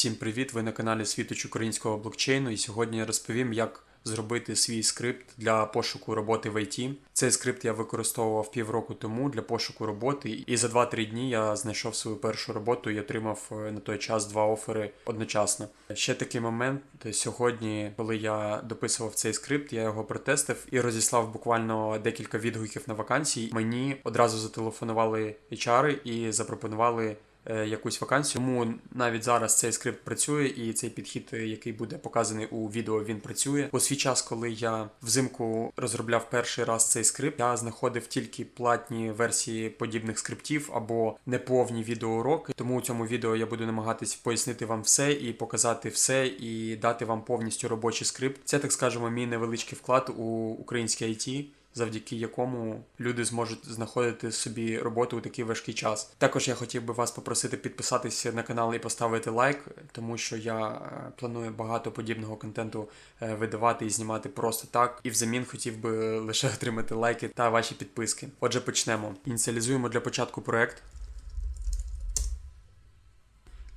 Всім привіт! Ви на каналі Світоч українського блокчейну. І сьогодні я розповім, як зробити свій скрипт для пошуку роботи в IT. Цей скрипт я використовував півроку тому для пошуку роботи, і за 2-3 дні я знайшов свою першу роботу і отримав е, на той час два офери одночасно. Ще такий момент сьогодні, коли я дописував цей скрипт, я його протестив і розіслав буквально декілька відгуків на вакансії. Мені одразу зателефонували HR і запропонували якусь вакансію. Тому навіть зараз цей скрипт працює, і цей підхід, е, який буде показаний у відео, він працює. У свій час, коли я взимку розробляв перший раз цей скрипт, я знаходив тільки платні версії подібних скриптів або неповні відеоуроки. Тому у цьому відео я буду намагатись пояснити вам все і показати все, і дати вам повністю робочий скрипт. Це так скажемо, мій невеличкий вклад у українське IT завдяки якому люди зможуть знаходити собі роботу у такий важкий час. Також я хотів би вас попросити підписатися на канал і поставити лайк, тому що я е, планую багато подібного контенту е, видавати і знімати просто так. І взамін хотів би лише отримати лайки та ваші підписки. Отже, почнемо. Ініціалізуємо для початку проект.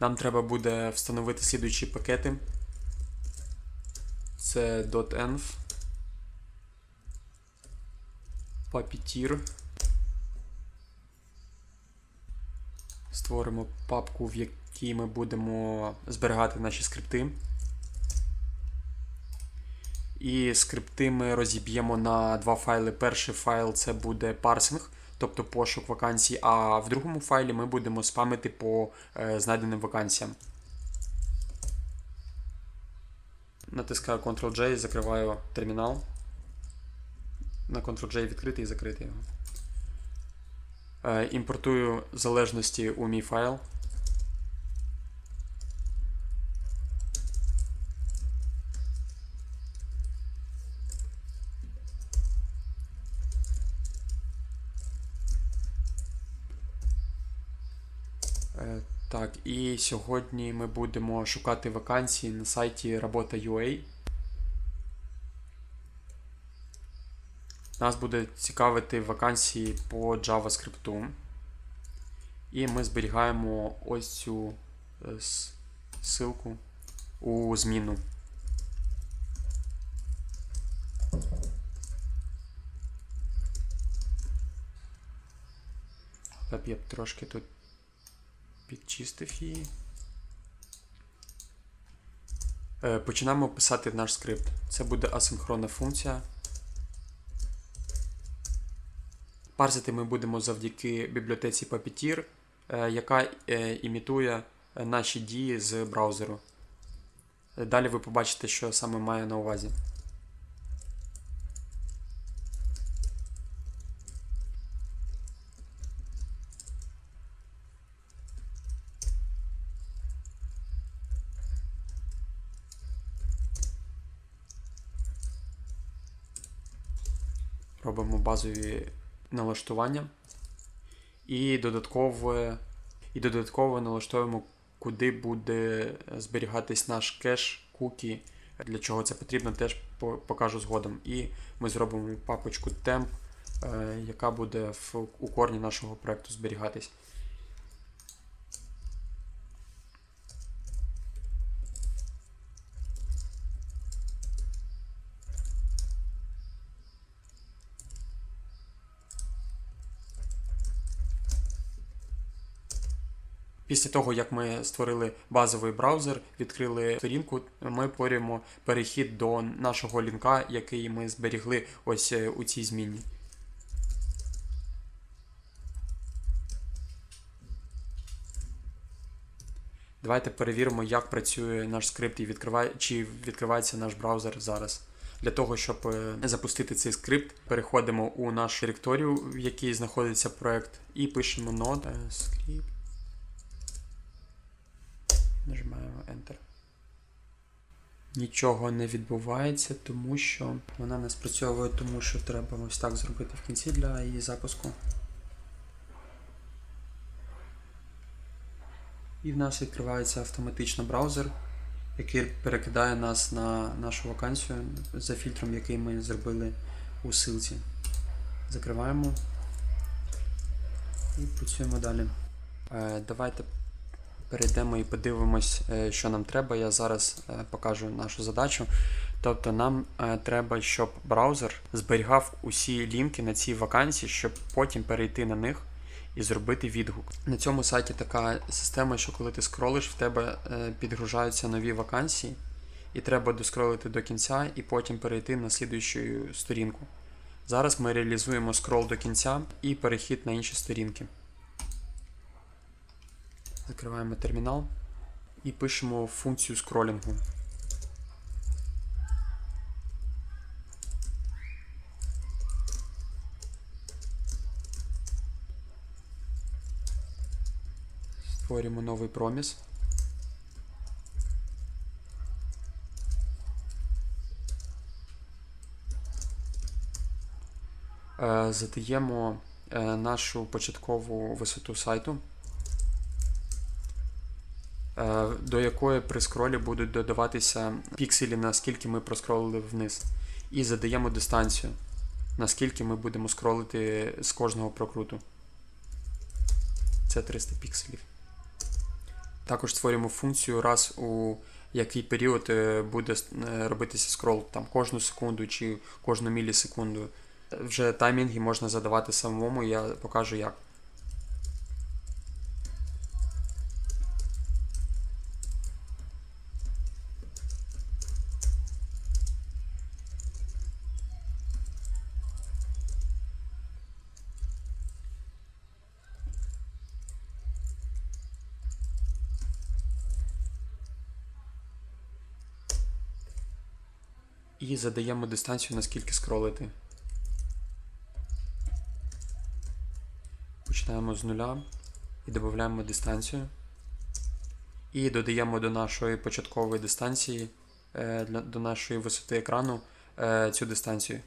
Нам треба буде встановити слідуючі пакети. Це .env Puppeteer. Створимо папку, в якій ми будемо зберігати наші скрипти. І скрипти ми розіб'ємо на два файли. Перший файл це буде парсинг, тобто пошук вакансій, а в другому файлі ми будемо спамити по е, знайденим вакансіям. Натискаю Ctrl-J, закриваю термінал на Ctrl-J відкрити і закрити його. Е, імпортую залежності у мій файл. Е, Так, і сьогодні ми будемо шукати вакансії на сайті Робота.ua. Нас буде цікавити вакансії по JavaScript. І ми зберігаємо ось цю е, ссылку у зміну. Так, я трошки тут підчистив її. Е, Починаємо писати наш скрипт. Це буде асинхронна функція. Парсити ми будемо завдяки бібліотеці Puppeteer, е, яка е, імітує наші дії з браузеру. Далі ви побачите, що саме має на увазі. Робимо базові налаштування. І додатково, і додатково налаштовуємо, куди буде зберігатись наш кеш кукі. Для чого це потрібно, теж покажу згодом. І ми зробимо папочку temp, е, яка буде в, у корні нашого проекту зберігатись. Після того, як ми створили базовий браузер, відкрили сторінку, ми порюємо перехід до нашого лінка, який ми зберігли ось е, у цій зміні. Давайте перевіримо, як працює наш скрипт і відкриває, чи відкривається наш браузер зараз. Для того, щоб е, запустити цей скрипт, переходимо у нашу директорію, в якій знаходиться проект, і пишемо node script. Нажимаємо Enter. Нічого не відбувається, тому що вона не спрацьовує, тому що треба ось так зробити в кінці для її запуску. І в нас відкривається автоматично браузер, який перекидає нас на нашу вакансію за фільтром, який ми зробили у ссылці. Закриваємо і працюємо далі. Е, давайте Перейдемо і подивимось, е, що нам треба. Я зараз е, покажу нашу задачу. Тобто нам е, треба, щоб браузер зберігав усі лінки на цій вакансії, щоб потім перейти на них і зробити відгук. На цьому сайті така система, що коли ти скролиш, в тебе підгружаються нові вакансії, і треба доскролити до кінця і потім перейти на слідуючу сторінку. Зараз ми реалізуємо скрол до кінця і перехід на інші сторінки. Закриваємо термінал і пишемо функцію скролінгу. Створюємо новий проміс. Е, Задаємо е, нашу початкову висоту сайту, до якої при скролі будуть додаватися пікселі, наскільки ми проскролили вниз. І задаємо дистанцію, наскільки ми будемо скролити з кожного прокруту. Це 300 пікселів. Також створюємо функцію, раз у який період е, буде е, робитися скрол, там кожну секунду чи кожну мілісекунду. Вже таймінги можна задавати самому, я покажу як. І задаємо дистанцію, наскільки скролити. Починаємо з нуля і додаємо дистанцію. І додаємо до нашої початкової дистанції, е, до нашої висоти екрану е, цю дистанцію.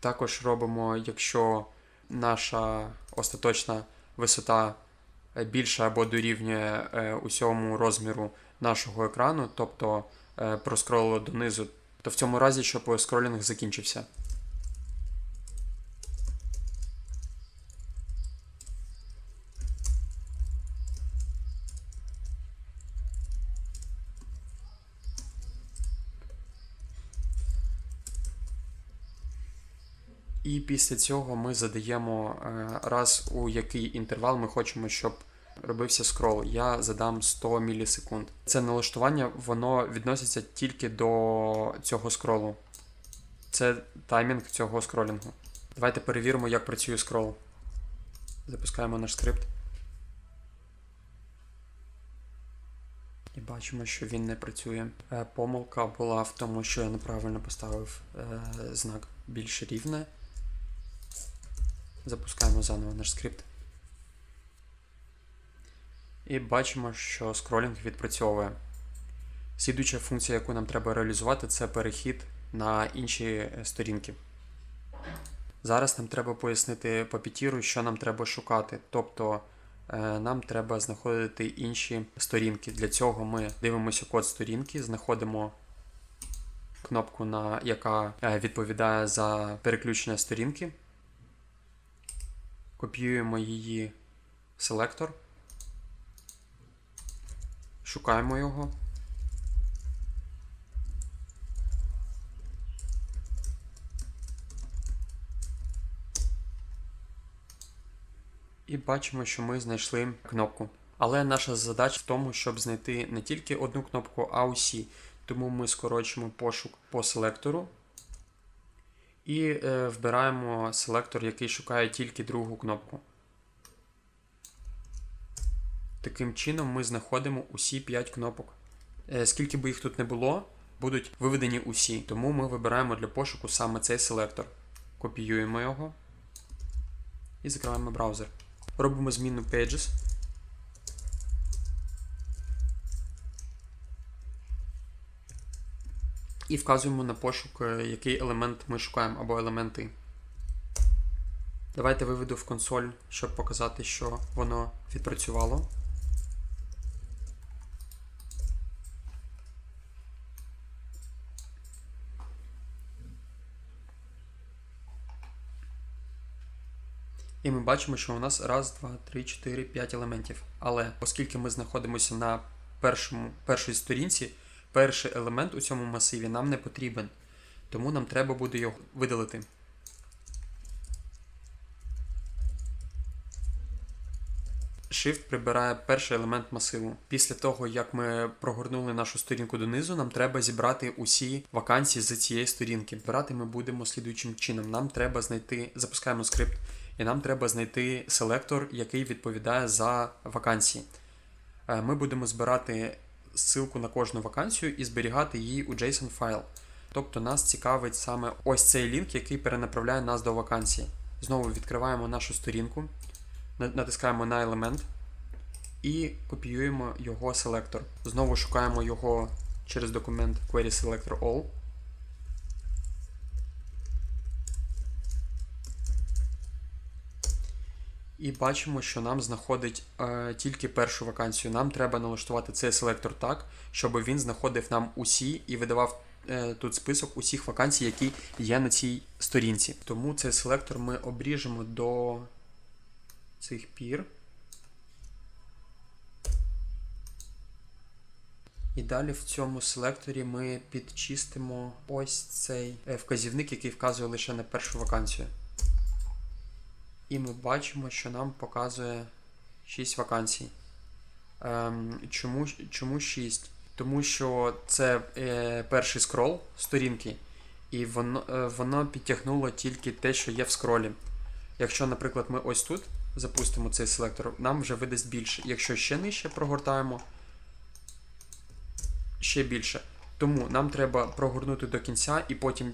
Також робимо, якщо наша остаточна висота е, більша або дорівнює е, усьому розміру нашого екрану, тобто е, проскролило донизу, то в цьому разі, щоб скролінг закінчився. І після цього ми задаємо е, раз у який інтервал ми хочемо, щоб робився скрол. Я задам 100 мілісекунд. Це налаштування, воно відноситься тільки до цього скролу. Це таймінг цього скролінгу. Давайте перевіримо, як працює скрол. Запускаємо наш скрипт. І бачимо, що він не працює. Е, Помилка була в тому, що я неправильно поставив е, знак більш рівне. Запускаємо заново наш скрипт. І бачимо, що скролінг відпрацьовує. Слідуюча функція, яку нам треба реалізувати, це перехід на інші е, сторінки. Зараз нам треба пояснити по пітіру, що нам треба шукати. Тобто е, нам треба знаходити інші сторінки. Для цього ми дивимося код сторінки, знаходимо кнопку, на, яка е, відповідає за переключення сторінки. Копіюємо її в селектор. Шукаємо його. І бачимо, що ми знайшли кнопку. Але наша задача в тому, щоб знайти не тільки одну кнопку, а усі. Тому ми скорочимо пошук по селектору і е, вбираємо селектор, який шукає тільки другу кнопку. Таким чином ми знаходимо усі 5 кнопок. Е, скільки би їх тут не було, будуть виведені усі. Тому ми вибираємо для пошуку саме цей селектор. Копіюємо його і закриваємо браузер. Робимо зміну Pages. І вказуємо на пошук, е, який елемент ми шукаємо або елементи. Давайте виведу в консоль, щоб показати, що воно відпрацювало. І ми бачимо, що у нас раз, два, три, чотири, п'ять елементів. Але оскільки ми знаходимося на першому, першій сторінці, перший елемент у цьому масиві нам не потрібен. Тому нам треба буде його видалити. Shift прибирає перший елемент масиву. Після того, як ми прогорнули нашу сторінку донизу, нам треба зібрати усі вакансії з цієї сторінки. Збирати ми будемо слідуючим чином. Нам треба знайти, запускаємо скрипт, і нам треба знайти селектор, який відповідає за вакансії. Е, Ми будемо збирати ссылку на кожну вакансію і зберігати її у JSON файл. Тобто нас цікавить саме ось цей лінк, який перенаправляє нас до вакансії. Знову відкриваємо нашу сторінку, натискаємо на елемент і копіюємо його селектор. Знову шукаємо його через документ Query Selector All. І бачимо, що нам знаходить е, тільки першу вакансію. Нам треба налаштувати цей селектор так, щоб він знаходив нам усі і видавав е, тут список усіх вакансій, які є на цій сторінці. Тому цей селектор ми обріжемо до цих пір. І далі в цьому селекторі ми підчистимо ось цей е, вказівник, який вказує лише на першу вакансію. І ми бачимо, що нам показує 6 вакансій. Ем, чому, чому 6? Тому що це е, перший скрол сторінки, і воно, е, воно підтягнуло тільки те, що є в скролі. Якщо, наприклад, ми ось тут запустимо цей селектор, нам вже видасть більше. Якщо ще нижче прогортаємо, ще більше. Тому нам треба прогорнути до кінця і потім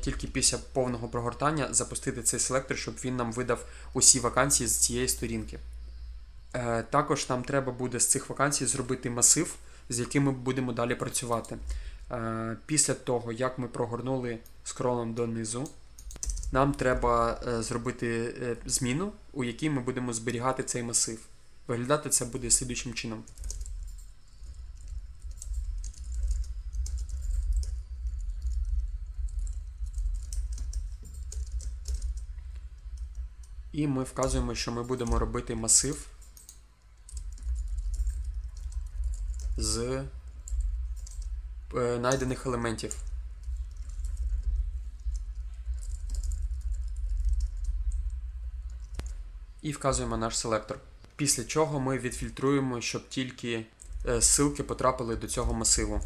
тільки після повного прогортання запустити цей селектор, щоб він нам видав усі вакансії з цієї сторінки. Е, також нам треба буде з цих вакансій зробити масив, з яким ми будемо далі працювати. Е, після того, як ми прогорнули скролом донизу, нам треба е, зробити е, зміну, у якій ми будемо зберігати цей масив. Виглядати це буде слідуючим чином. І ми вказуємо, що ми будемо робити масив з е, найдених елементів. І вказуємо наш селектор. Після чого ми відфільтруємо, щоб тільки е, ссылки потрапили до цього масиву.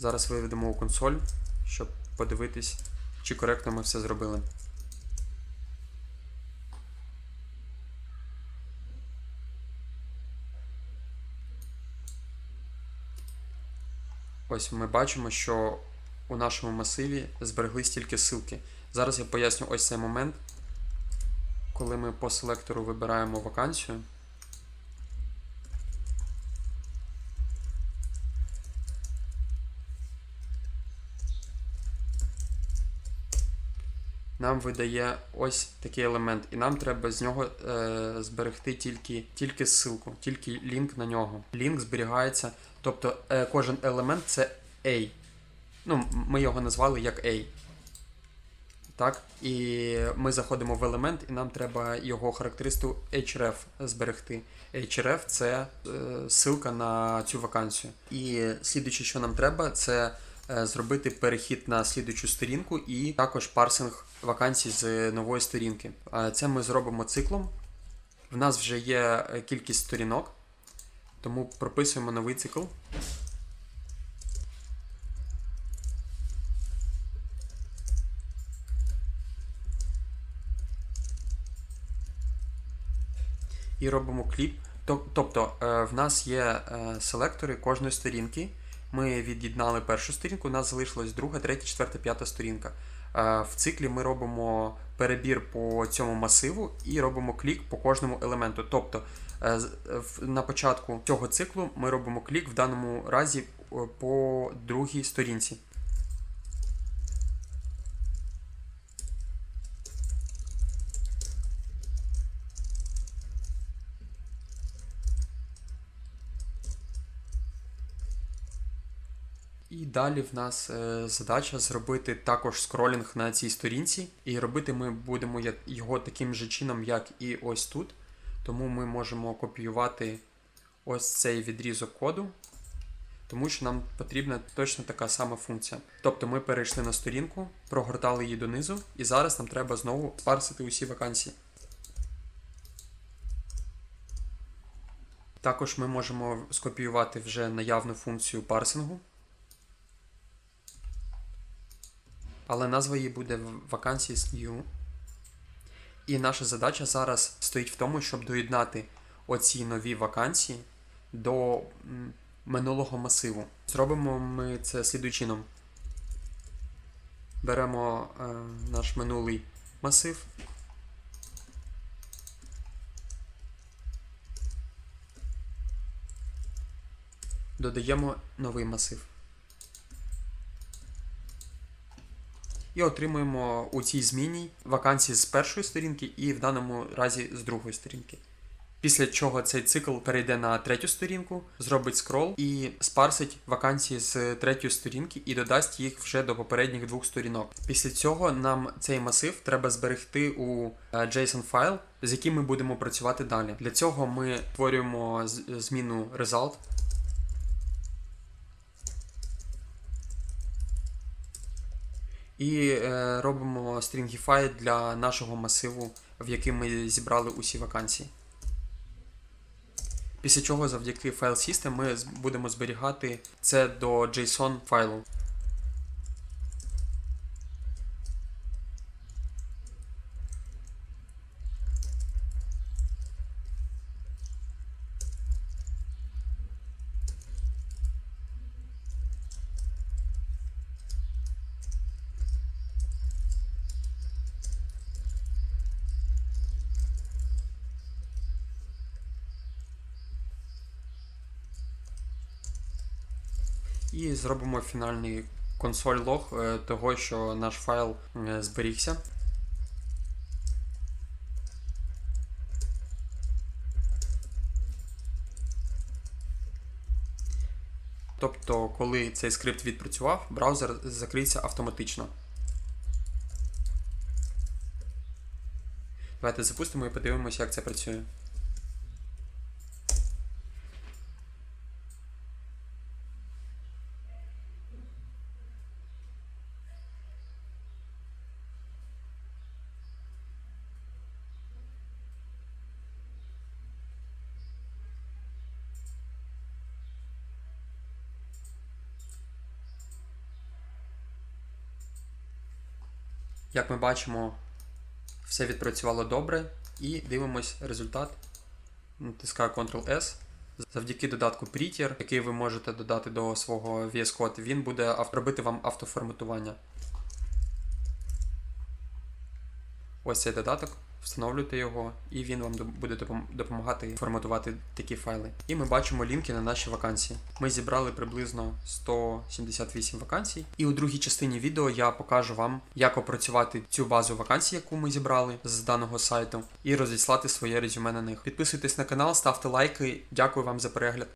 Зараз виведемо у консоль, щоб подивитись, чи коректно ми все зробили. Ось ми бачимо, що у нашому масиві збереглись тільки ссылки. Зараз я поясню ось цей момент, коли ми по селектору вибираємо вакансію. Нам видає ось такий елемент, і нам треба з нього е, зберегти тільки, тільки ссылку, тільки лінк на нього. Лінк зберігається, тобто е, кожен елемент це A. Ну, ми його назвали як A. Так, і ми заходимо в елемент, і нам треба його характеристику href зберегти. href це е, ссылка на цю вакансію. І слідуюче, що нам треба, це зробити перехід на слідуючу сторінку і також парсинг вакансій з нової сторінки. Е, Це ми зробимо циклом. В нас вже є е, кількість сторінок, тому прописуємо новий цикл. І робимо кліп. Тобто е, в нас є е, селектори кожної сторінки. Ми від'єднали першу сторінку, у нас залишилась друга, третя, четверта, п'ята сторінка. Е, В циклі ми робимо перебір по цьому масиву і робимо клік по кожному елементу. Тобто е, в- на початку цього циклу ми робимо клік в даному разі е, по другій сторінці. Далі в нас е, задача зробити також скролінг на цій сторінці. І робити ми будемо його таким же чином, як і ось тут. Тому ми можемо копіювати ось цей відрізок коду, тому що нам потрібна точно така сама функція. Тобто ми перейшли на сторінку, прогортали її донизу, і зараз нам треба знову спарсити усі вакансії. Також ми можемо скопіювати вже наявну функцію парсингу. Але назва її буде Vacancies New. І наша задача зараз стоїть в тому, щоб доєднати оці нові вакансії до минулого масиву. Зробимо ми це слідуючим чином. Беремо е, наш минулий масив. Додаємо новий масив. І отримуємо у цій зміні вакансії з першої сторінки і в даному разі з другої сторінки. Після чого цей цикл перейде на третю сторінку, зробить скрол і спарсить вакансії з третьої сторінки і додасть їх вже до попередніх двох сторінок. Після цього нам цей масив треба зберегти у е, JSON файл, з яким ми будемо працювати далі. Для цього ми створюємо зміну result. І е, робимо stringify для нашого масиву, в який ми зібрали усі вакансії. Після чого завдяки файл system ми будемо зберігати це до JSON файлу. І зробимо фінальний консоль лог е, того, що наш файл е, зберігся. Тобто, коли цей скрипт відпрацював, браузер закриється автоматично. Давайте запустимо і подивимося, як це працює. Як ми бачимо, все відпрацювало добре і дивимось результат. Натискаю Ctrl-S. Завдяки додатку Prettier, який ви можете додати до свого VS Code, він буде робити вам автоформатування. Ось цей додаток. Встановлюйте його, і він вам буде допомагати форматувати такі файли. І ми бачимо лінки на наші вакансії. Ми зібрали приблизно 178 вакансій. І у другій частині відео я покажу вам, як опрацювати цю базу вакансій, яку ми зібрали з даного сайту, і розіслати своє резюме на них. Підписуйтесь на канал, ставте лайки. Дякую вам за перегляд.